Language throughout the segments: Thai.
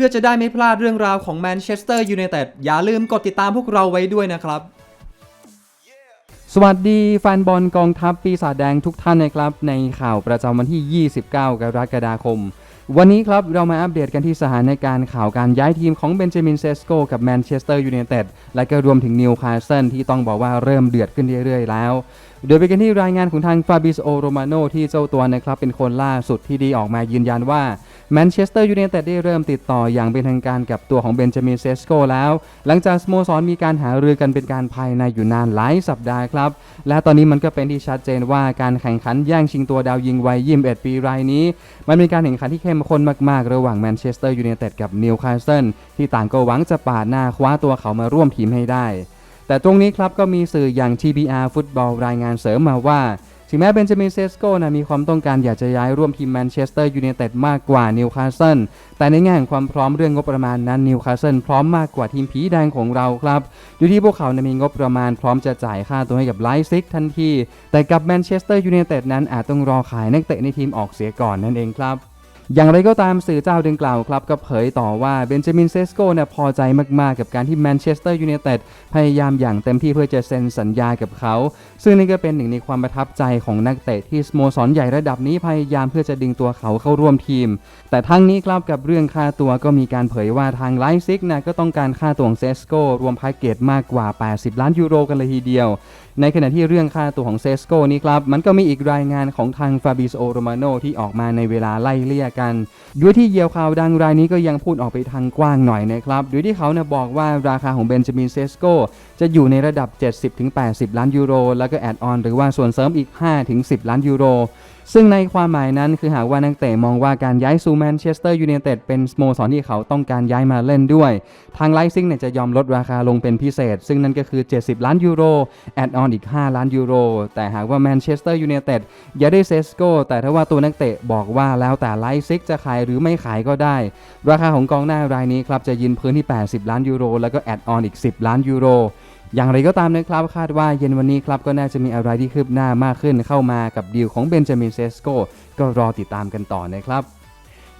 พื่อจะได้ไม่พลาดเรื่องราวของแมนเชสเตอร์ยูไนเต็ดอย่าลืมกดติดตามพวกเราไว้ด้วยนะครับ สวัสดีแฟนบอลกองทัพปีศาจแดงทุกท่านนะครับ ในข่าวประจำวันที่ 29 กรกฎาคม วันนี้ครับเรามาอัปเดตกันที่สถานการณ์ข่าวการย้ายทีมของเบนจามินเซสโกกับแมนเชสเตอร์ยูไนเต็ดและก็รวมถึงนิวคาสเซิลที่ต้องบอกว่าเริ่มเดือดขึ้นเรื่อยๆแล้วโดยไปกันที่รายงานของทางฟาบิโอโรมาโนที่เจ้าตัวนะครับเป็นคนล่าสุดที่ดีออกมายืนยันว่าแมนเชสเตอร์ยูไนเต็ดได้เริ่มติดต่ออย่างเป็นทางการกับตัวของเบนจามินเซสโกแล้ว หลังจากสโมสรมีการหารือกันเป็นการภายในอยู่นานหลายสัปดาห์ครับ และตอนนี้มันก็เป็นที่ชัดเจนว่าการแข่งขันแย่งชิงตัวดาวยิงวัย 21 ปีรายนี้ มันเป็นการแข่งขันที่เข้มข้นมาก ๆ ระหว่างแมนเชสเตอร์ยูไนเต็ดกับนิวคาสเซิลที่ต่างก็หวังจะปาดหน้าคว้าตัวเขามาร่วมทีมให้ได้ แต่ตรงนี้ครับก็มีสื่ออย่าง TBR ฟุตบอลรายงานเสริมมาว่า ถึงแม้เบนจามินเซสโกนะมีความต้องการอยากจะย้ายร่วมทีมแมนเชสเตอร์ยูไนเต็ดมากกว่านิวคาสเซิลแต่ในแง่ของความพร้อมเรื่องงบประมาณนั้นนิวคาสเซิลพร้อมมากกว่าทีมผีแดงของเราครับอยู่ที่พวกเขานะมีงบประมาณพร้อมจะจ่ายค่าตัวให้กับไลฟ์ซิกทันที แต่กับแมนเชสเตอร์ยูไนเต็ดนั้นอาจต้องรอขายนักเตะในทีมออกเสียก่อนนั่นเองครับ อย่างไรก็ตามสื่อเจ้าดังกล่าวครับก็เผยต่อว่าเบนจามินเซสโกเนี่ยพอใจมาก ๆ กับการที่แมนเชสเตอร์ยูไนเต็ดพยายามอย่างเต็มที่เพื่อจะเซ็นสัญญากับเขา ซึ่งนี่ก็เป็นหนึ่งในความประทับใจของนักเตะที่สโมสรใหญ่ระดับนี้พยายามเพื่อจะดึงตัวเขาเข้าร่วมทีม แต่ทั้งนี้ครับกับเรื่องค่าตัวก็มีการเผยว่าทางไลฟ์ซิกนะก็ต้องการค่าตัวของเซสโกรวมแพ็กเกจมากกว่า 80 ล้านยูโรกันเลยทีเดียว ในขณะที่เรื่องค่าตัวของเซสโกนี่ครับมันก็มีอีกรายงานของทางฟาบิโอโรมาโนที่ออกมาในเวลาไล่เลี่ยกัน ด้วยที่เยียวข่าวดังรายนี้ก็ยังพูดออกไปทางกว้างหน่อยนะครับโดยที่เขาเนี่ยบอกว่าราคาของเบนจามินเซสโกจะอยู่ในระดับ 70-80 ล้านยูโร แล้วก็แอดออนหรือว่าส่วนเสริมอีก 5-10 ล้านยูโร ซึ่งในความหมายนั้นคือหากว่านักเตะมองว่าการย้ายสู่แมนเชสเตอร์ยูไนเต็ดเป็นสโมสรที่เขาต้องการย้ายมาเล่นด้วย ทางไลซิงเนี่ยจะยอมลดราคาลงเป็นพิเศษ ซึ่งนั่นก็คือ 70 ล้านยูโรแอดออนอีก 5 ล้านยูโร แต่หากว่าแมนเชสเตอร์ยูไนเต็ดอย่าได้เซสโกแต่ถ้าว่าตัวนักเตะบอกว่าแล้วแต่ไลซิกจะขายหรือไม่ขายก็ได้ ราคาของกองหน้ารายนี้ครับจะยืนพื้นที่ 80 ล้านยูโรแล้วก็แอดออนอีก 10 ล้านยูโร อย่างไรก็ตามนะครับคาดว่าเย็นวันนี้ครับก็น่าจะมีอะไรที่คืบหน้ามากขึ้นเข้ามากับดีลของเบนจามินเซสโกก็รอติดตามกันต่อนะครับ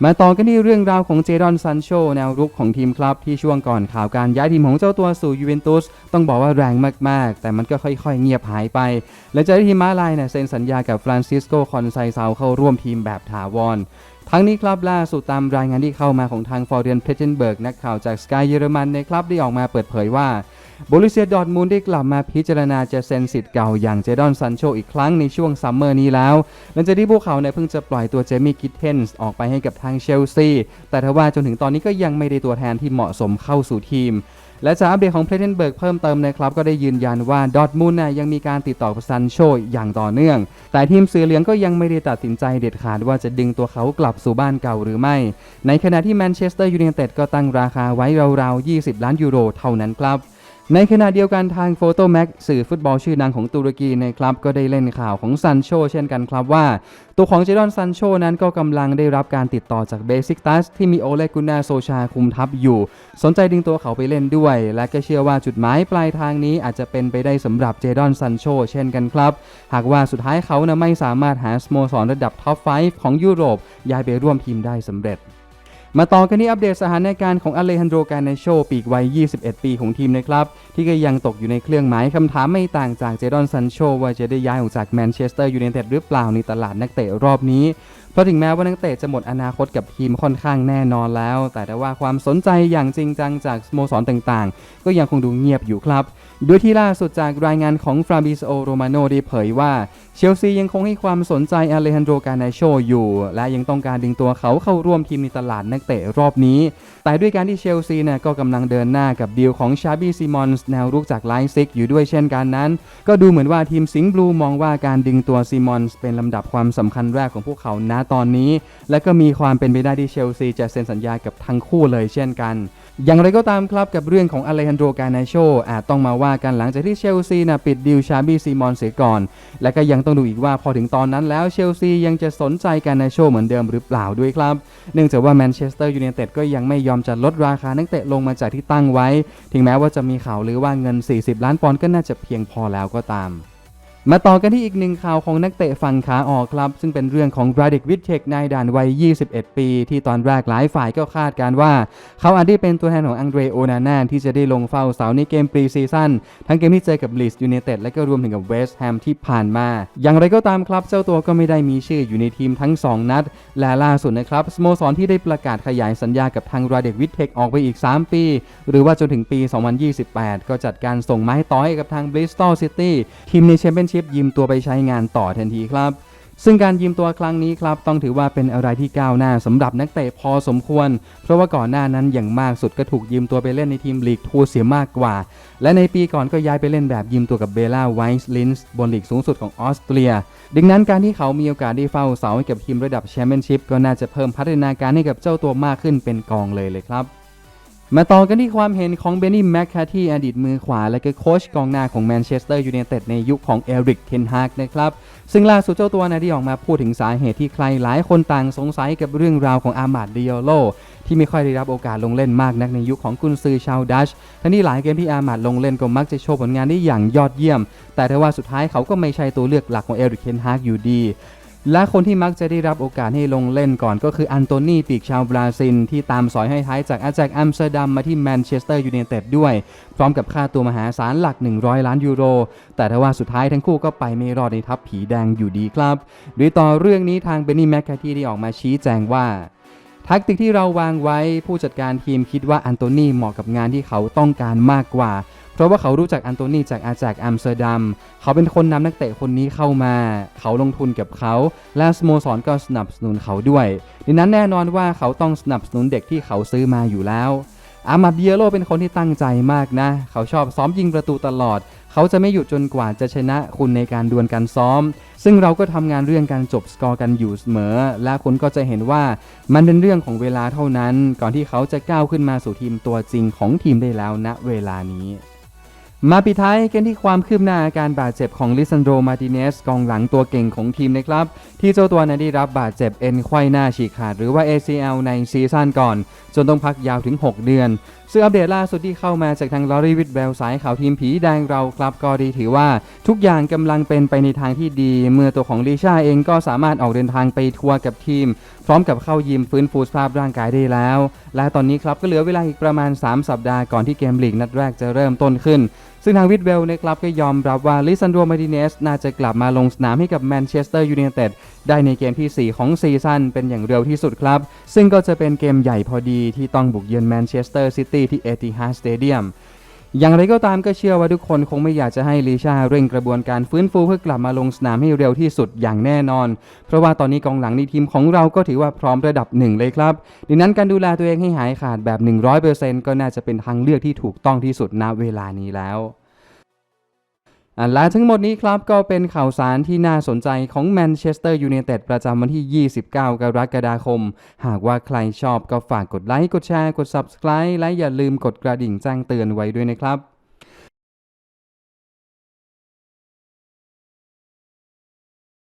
มาต่อกันที่เรื่องราวของเจดอนซันโชแนวรุกของทีมครับ ที่ช่วงก่อนข่าวการย้ายทีมของเจ้าตัวสู่ยูเวนตุสต้องบอกว่าแรงมากๆ แต่มันก็ค่อยๆ เงียบหายไป และจะได้ทีมมาลายเนี่ยเซ็นสัญญากับฟรานซิสโกคอนไซเซาเข้าร่วมทีมแบบถาวรทั้งนี้ครับล่าสุดตามรายงานที่เข้ามาของทางฟอร์เรียนเพลเจนเบิร์กนักข่าวจากสกายเยอรมันในครับได้ออกมาเปิดเผยว่า บริเซียดอทมูลได้กลับมาพิจารณาจะเซ็นสิทธิ์เก่าอย่างเจดอนซันโชอีกครั้งในช่วงซัมเมอร์นี้แล้วหลังจากที่พวกเขาเนี่ยเพิ่งจะปล่อยตัวเจมี่กิทเทนส์ออกไปให้กับทางเชลซีแต่ทว่าจนถึงตอนนี้ก็ยังไม่ได้ตัวแทนที่เหมาะสมเข้าสู่ทีมและจากอัปเดตของเพลเทนเบิร์กเพิ่มเติมนะครับก็ได้ยืนยันว่าดอทมูลน่ะยังมีการติดต่อกับซันโชอย่างต่อเนื่อง แต่ทีมเสือเหลืองก็ยังไม่ได้ตัดสินใจเด็ดขาดว่าจะดึงตัวเขากลับสู่บ้านเก่าหรือไม่ ในขณะที่แมนเชสเตอร์ยูไนเต็ดก็ตั้งราคาไว้ราวๆ 20 ล้านยูโรเท่านั้นครับ ในขณะเดียวกันทางโฟโตแม็กสื่อฟุตบอลชื่อดังของตุรกีนะครับก็ได้เล่นข่าวของซันโชเช่นกันครับว่า ตัวของเจดอนซันโชนั้นก็กำลังได้รับการติดต่อจากเบซิกตัสที่มีโอเลกุนาโซชาคุมทัพอยู่ สนใจดึงตัวเขาไปเล่นด้วย และก็เชื่อว่าจุดหมายปลายทางนี้อาจจะเป็นไปได้สำหรับเจดอนซันโชเช่นกันครับ หากว่าสุดท้ายเขานะไม่สามารถหาสโมสรระดับท็อป 5 ของยุโรปย้ายไปร่วมทีมได้สำเร็จ มาต่อกันที่อัปเดตสถานการณ์ของอเลฮันโดกาเนโชปีกวัย 21 ปีของทีมนะครับ ที่ก็ยังตกอยู่ในเครื่องหมายคำถามไม่ต่างจากเจดอนซันโชว่าจะได้ย้ายออกจากแมนเชสเตอร์ยูไนเต็ดหรือเปล่าในตลาดนักเตะรอบนี้ ราะถึงแม้ว่านักเตะจะหมดอนาคตกับทีมค่อนข้างแน่นอนแล้วแต่ว่าความสนใจอย่างจริงจังจากสโมสรต่างๆ ก็ยังคงดูเงียบอยู่ครับโดยที่ล่าสุดจากรายงานของฟราบิโอโรมาโนได้เผยว่าเชลซียังคงให้ความสนใจอเลฮันโดกาเนโชอยู่ และยังต้องการดึงตัวเขาเข้าร่วมทีมในตลาดนักเตะรอบนี้ แต่ด้วยการที่เชลซีเนี่ยก็กำลังเดินหน้ากับดีลของชาบีซิมอนส์แนวรุกจากไลฟ์ซิกอยู่ด้วยเช่นกันนั้น ก็ดูเหมือนว่าทีมสิงห์บลูมองว่าการดึงตัวซิมอนส์เป็นลำดับความสำคัญแรกของพวกเขาณตอนนี้ และก็มีความเป็นไปได้ที่เชลซีจะเซ็นสัญญากับทั้งคู่เลยเช่นกัน อย่างไรก็ตามครับกับเรื่องของอเลฮันโดกาเนโชอาจต้องมาว่ากันหลังจากที่เชลซีนะปิดดีลชาบีซิมอนเสียก่อน และก็ยังต้องดูอีกว่าพอถึงตอนนั้นแล้วเชลซียังจะสนใจกาเนโชเหมือนเดิมหรือเปล่าด้วยครับ เนื่องจากว่าแมนเชสเตอร์ยูไนเต็ดก็ยังไม่ยอมจะลดราคานักเตะลงมาจากที่ตั้งไว้ ถึงแม้ว่าจะมีข่าวหรือว่าเงิน 40 ล้านปอนด์ก็น่าจะเพียงพอแล้วก็ตาม มาต่อกันที่อีกหนึ่งข่าวของนักเตะฝั่งขาออกครับ ซึ่งเป็นเรื่องของราเดกวิทเทคนายด่านวัย 21 ปี ที่ตอนแรกหลายฝ่ายก็คาดการณ์ว่า เขาอาจได้เป็นตัวแทนของอังเดรโอนาน่าที่จะได้ลงเฝ้าเสาในเกมปรีซีซั่นทั้งเกมที่เจอกับลีสยู n นเต็ดและก็รวมถึงกับเวสต์แฮมที่ผ่านมา อย่างไรก็ตามครับ เจ้าตัวก็ไม่ได้มีชื่ออยู่ในทีมทั้ง 2 นัด และล่าสุดนะครับสโมสรที่ได้ประกาศขยายสัญญากับทางราเดกวิทเทคออกไปอีก 3 ปี หรือว่าจนถึงปี 2028 ก็จัดการส่งไม้ต่อให้กับทางบริสตอลซิตี้ทีมในแชมเปี้ยนชิพยืมตัวไปใช้งานต่อทันทีครับ ซึ่งการยืมตัวครั้งนี้ครับต้องถือว่าเป็นอะไรที่ก้าวหน้าสำหรับนักเตะพอสมควร เพราะว่าก่อนหน้านั้นอย่างมากสุดก็ถูกยืมตัวไปเล่นในทีมลีกทัวเสียมากกว่า และในปีก่อนก็ย้ายไปเล่นแบบยืมตัวกับเบล่าไวส์ลินส์บนลีกสูงสุดของออสเตรีย ดังนั้นการที่เขามีโอกาสได้เฝ้าเสาให้กับทีมระดับแชมเปี้ยนชิพก็น่าจะเพิ่มพัฒนาการให้กับเจ้าตัวมากขึ้นเป็นกองเลยเลยครับ มาต่อกันที่ความเห็นของเบนนี่แมคคาที่อดีตมือขวา และก็โค้ชกองหน้าของแมนเชสเตอร์ยูไนเต็ดในยุคของเอริกเทนฮากนะครับซึ่งล่าสุดเจ้าตัวนะได้ออกมาพูดถึงสาเหตุที่ใครหลายคนต่างสงสัยกับเรื่องราวของอามาดดิโอโลที่ไม่ค่อยได้รับโอกาสลงเล่นมากนักในยุคของกุนซือชาวดัชทั้งนี้หลายเกมที่อามาดลงเล่นก็มักจะโชว์ผลงานได้อย่างยอดเยี่ยม แต่ถ้าว่าสุดท้ายเขาก็ไม่ใช่ตัวเลือกหลักของเอริกเทนฮากอยู่ดี และคนที่มักจะได้รับโอกาสให้ลงเล่นก่อนก็คืออันโตนีปีกชาวบราซิล ที่ตามสอยให้ท้ายจากอาแจกอัมสเตอร์ดัมมาที่แมนเชสเตอร์ยูไนเต็ดด้วย พร้อมกับค่าตัวมหาศาลหลัก 100 ล้านยูโร แต่ถ้าว่าสุดท้ายทั้งคู่ก็ไปไม่รอดในทัพผีแดงอยู่ดีครับโดยต่อเรื่องนี้ทางเบนนี่แมคคาทีได้ออกมาชี้แจงว่าแทคติกที่เราวางไว้ผู้จัดการทีมคิดว่าอันโตนีเหมาะกับงานที่เขาต้องการมากกว่า เพราะว่าเขารู้จักอันโตนีจากอาจากอัมสเตอร์ดัม เขาเป็นคนนำนักเตะคนนี้เข้ามา เขาลงทุนกับเขา และสโมสรก็สนับสนุนเขาด้วย ดังนั้นแน่นอนว่าเขาต้องสนับสนุนเด็กที่เขาซื้อมาอยู่แล้วอามาเดียโลเป็นคนที่ตั้งใจมากนะ เขาชอบซ้อมยิงประตูตลอด เขาจะไม่หยุดจนกว่าจะชนะคุณในการดวลการซ้อม ซึ่งเราก็ทำงานเรื่องการจบสกอร์กันอยู่เสมอ และคุณก็จะเห็นว่ามันเป็นเรื่องของเวลาเท่านั้น ก่อนที่เขาจะก้าวขึ้นมาสู่ทีมตัวจริงของทีมได้แล้วณเวลานี้ มาปิดท้ายกันที่ความคืบหน้าอาการบาดเจ็บของลิซันโดมาติเนสกองหลังตัวเก่งของทีมนะครับ ที่เจ้าตัวนั้นได้รับบาดเจ็บเอ็นไขว้หน้าฉีกขาดหรือว่า ACL ในซีซั่นก่อน จนต้องพักยาวถึง 6 เดือน ซึ่งอัปเดตล่าสุดที่เข้ามาจากทางลอรีวิดแบลสายข่าวทีมผีแดงเราครับก็ดีถือว่าทุกอย่างกำลังเป็นไปในทางที่ดี เมื่อตัวของลิชาเองก็สามารถออกเดินทางไปทัวร์กับทีม พร้อมกับเข้ายิมฟื้นฟูสภาพร่างกายได้แล้ว และตอนนี้ครับก็เหลือเวลาอีกประมาณ 3 สัปดาห์ก่อนที่เกมลีกนัดแรกจะเริ่มต้นขึ้น ซึ่งทางวิดเวลนะครับก็ยอมรับว่าลิซันโดมาติเนสน่าจะกลับมาลงสนามให้กับแมนเชสเตอร์ยูไนเต็ดได้ในเกมที่ 4 ของซีซั่นเป็นอย่างเร็วที่สุดครับ ซึ่งก็จะเป็นเกมใหญ่พอดีที่ต้องบุกเยือนแมนเชสเตอร์ซิตี้ที่เอติฮาดสเตเดียมอย่างไรก็ตามก็เชื่อว่าทุกคนคงไม่อยากจะให้ลีชาเร่งกระบวนการฟื้นฟูเพื่อกลับมาลงสนามให้เร็วที่สุดอย่างแน่นอน เพราะว่าตอนนี้กองหลังในทีมของเราก็ถือว่าพร้อมระดับหนึ่งเลยครับ ดังนั้นการดูแลตัวเองให้หายขาดแบบ 100%ก็น่าจะเป็นทางเลือกที่ถูกต้องที่สุดณเวลานี้แล้ว และทั้งหมดนี้ครับก็เป็นข่าวสารที่น่าสนใจของแมนเชสเตอร์ยูไนเต็ดประจำวันที่ 29 กรกฎาคม หากว่าใครชอบก็ฝากกดไลค์ กดแชร์ กด Subscribe และอย่าลืมกดกระดิ่งแจ้งเตือนไว้ด้วยนะครับ